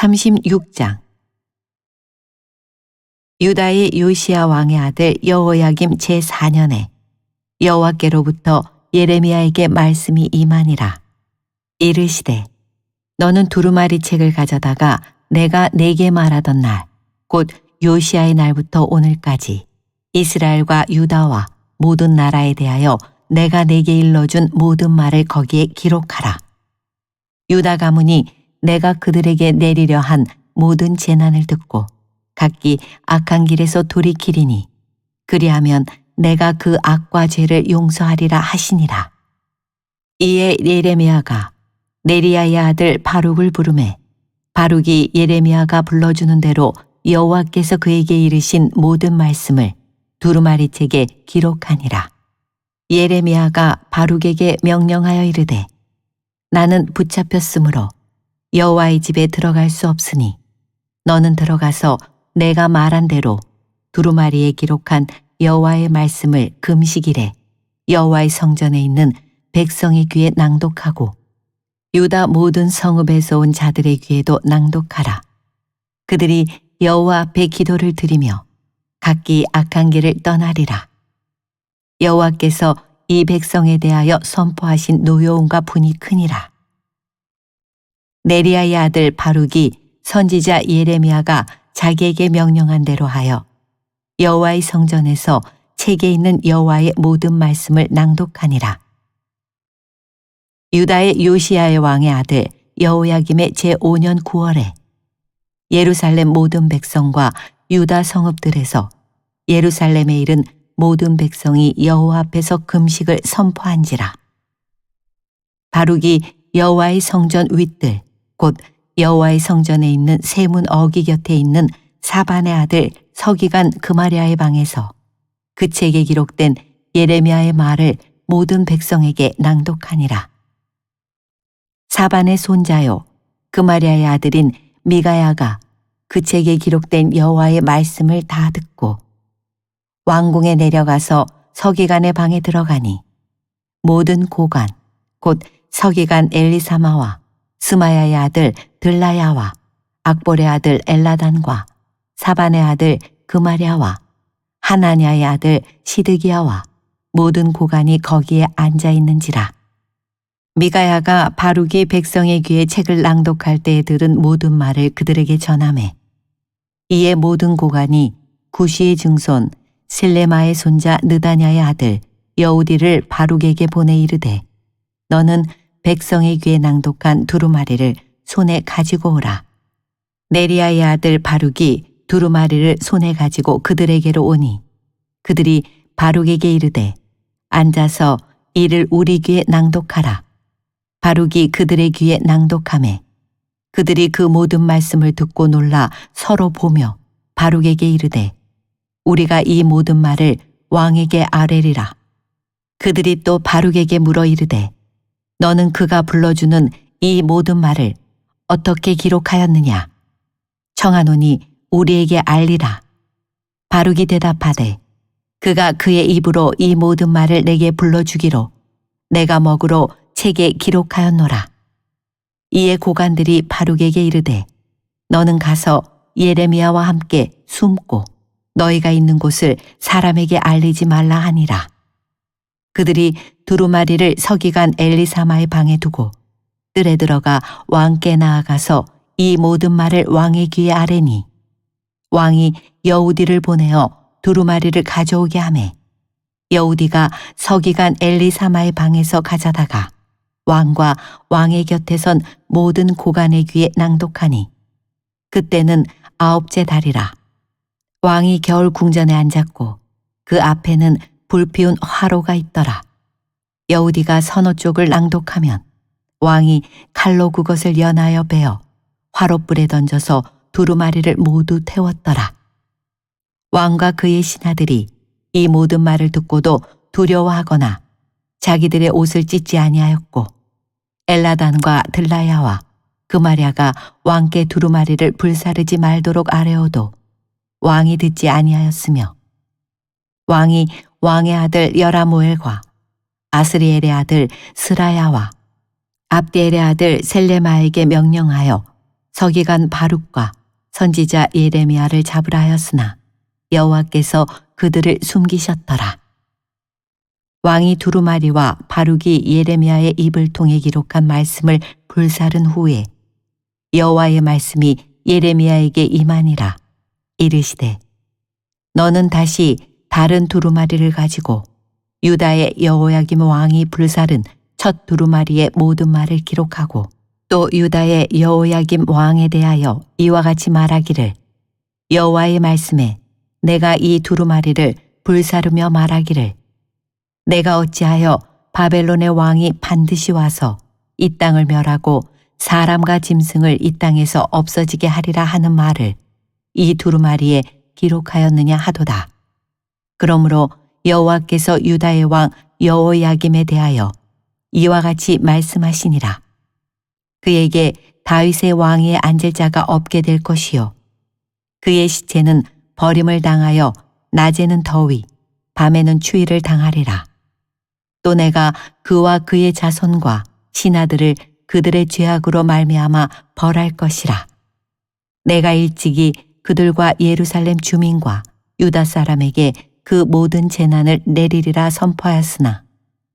36장 유다의 요시야 왕의 아들 여호야김 제4년에 여호와께로부터 예레미야에게 말씀이 임하니라. 이르시되 너는 두루마리 책을 가져다가 내가 내게 말하던 날 곧 요시야의 날부터 오늘까지 이스라엘과 유다와 모든 나라에 대하여 내가 내게 일러준 모든 말을 거기에 기록하라. 유다 가문이 내가 그들에게 내리려 한 모든 재난을 듣고 각기 악한 길에서 돌이키리니 그리하면 내가 그 악과 죄를 용서하리라 하시니라. 이에 예레미야가 네리야의 아들 바룩을 부르매 바룩이 예레미야가 불러주는 대로 여호와께서 그에게 이르신 모든 말씀을 두루마리 책에 기록하니라. 예레미야가 바룩에게 명령하여 이르되 나는 붙잡혔으므로 여호와의 집에 들어갈 수 없으니 너는 들어가서 내가 말한 대로 두루마리에 기록한 여호와의 말씀을 금식일에 여호와의 성전에 있는 백성의 귀에 낭독하고 유다 모든 성읍에서 온 자들의 귀에도 낭독하라. 그들이 여호와 앞에 기도를 드리며 각기 악한 길을 떠나리라. 여호와께서 이 백성에 대하여 선포하신 노여움과 분이 크니라. 네리아의 아들 바룩이 선지자 예레미야가 자기에게 명령한 대로 하여 여호와의 성전에서 책에 있는 여호와의 모든 말씀을 낭독하니라. 유다의 요시야의 왕의 아들 여호야김의 제5년 9월에 예루살렘 모든 백성과 유다 성읍들에서 예루살렘에 이른 모든 백성이 여호와 앞에서 금식을 선포한지라. 바룩이 여호와의 성전 윗들 곧 여호와의 성전에 있는 세문 어기 곁에 있는 사반의 아들 서기관 그마리아의 방에서 그 책에 기록된 예레미야의 말을 모든 백성에게 낭독하니라. 사반의 손자요 그마리아의 아들인 미가야가 그 책에 기록된 여호와의 말씀을 다 듣고 왕궁에 내려가서 서기관의 방에 들어가니 모든 고관 곧 서기관 엘리사마와 스마야의 아들 들라야와 악볼의 아들 엘라단과 사반의 아들 그마랴와 하나냐의 아들 시드기야와 모든 고관이 거기에 앉아 있는지라. 미가야가 바룩이 백성의 귀에 책을 낭독할 때에 들은 모든 말을 그들에게 전함해. 이에 모든 고관이 구시의 증손 실레마의 손자 느다냐의 아들 여우디를 바룩에게 보내 이르되 너는 백성의 귀에 낭독한 두루마리를 손에 가지고 오라. 네리아의 아들 바룩이 두루마리를 손에 가지고 그들에게로 오니 그들이 바룩에게 이르되 앉아서 이를 우리 귀에 낭독하라. 바룩이 그들의 귀에 낭독함에 그들이 그 모든 말씀을 듣고 놀라 서로 보며 바룩에게 이르되 우리가 이 모든 말을 왕에게 아뢰리라. 그들이 또 바룩에게 물어 이르되 너는 그가 불러주는 이 모든 말을 어떻게 기록하였느냐? 청하노니 우리에게 알리라. 바룩이 대답하되 그가 그의 입으로 이 모든 말을 내게 불러주기로 내가 먹으로 책에 기록하였노라. 이에 고관들이 바룩에게 이르되 너는 가서 예레미야와 함께 숨고 너희가 있는 곳을 사람에게 알리지 말라 하니라. 그들이 두루마리를 서기관 엘리사마의 방에 두고 뜰에 들어가 왕께 나아가서 이 모든 말을 왕의 귀에 아뢰니 왕이 여우디를 보내어 두루마리를 가져오게 하매 여우디가 서기관 엘리사마의 방에서 가져다가 왕과 왕의 곁에 선 모든 고관의 귀에 낭독하니 그때는 아홉째 달이라 왕이 겨울 궁전에 앉았고 그 앞에는 불피운 화로가 있더라 여우디가 선호 쪽을 낭독하면 왕이 칼로 그것을 연하여 베어 화롯불에 던져서 두루마리를 모두 태웠더라. 왕과 그의 신하들이 이 모든 말을 듣고도 두려워하거나 자기들의 옷을 찢지 아니하였고 엘라단과 들라야와 그마랴가 왕께 두루마리를 불사르지 말도록 아뢰어도 왕이 듣지 아니하였으며 왕이 왕의 아들 여라모엘과 아스리엘의 아들 스라야와 압디엘의 아들 셀레마에게 명령하여 서기관 바룩과 선지자 예레미야를 잡으라 하였으나 여호와께서 그들을 숨기셨더라. 왕이 두루마리와 바룩이 예레미야의 입을 통해 기록한 말씀을 불사른 후에 여호와의 말씀이 예레미야에게 임하니라 이르시되 너는 다시 다른 두루마리를 가지고 유다의 여호야김 왕이 불사른 첫 두루마리의 모든 말을 기록하고 또 유다의 여호야김 왕에 대하여 이와 같이 말하기를 여호와의 말씀에 내가 이 두루마리를 불사르며 말하기를 내가 어찌하여 바벨론의 왕이 반드시 와서 이 땅을 멸하고 사람과 짐승을 이 땅에서 없어지게 하리라 하는 말을 이 두루마리에 기록하였느냐 하도다. 그러므로 여호와께서 유다의 왕 여호야김에 대하여 이와 같이 말씀하시니라. 그에게 다윗의 왕위에 앉을 자가 없게 될 것이요. 그의 시체는 버림을 당하여 낮에는 더위, 밤에는 추위를 당하리라. 또 내가 그와 그의 자손과 신하들을 그들의 죄악으로 말미암아 벌할 것이라. 내가 일찍이 그들과 예루살렘 주민과 유다 사람에게 그 모든 재난을 내리리라 선포하였으나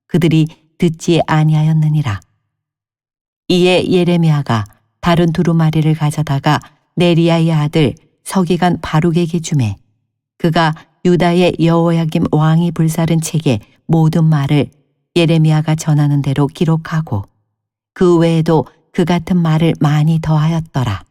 그들이 듣지 아니하였느니라. 이에 예레미야가 다른 두루마리를 가져다가 네리야의 아들 서기관 바룩에게 주매 그가 유다의 여호야김 왕이 불사른 책에 모든 말을 예레미야가 전하는 대로 기록하고 그 외에도 그 같은 말을 많이 더하였더라.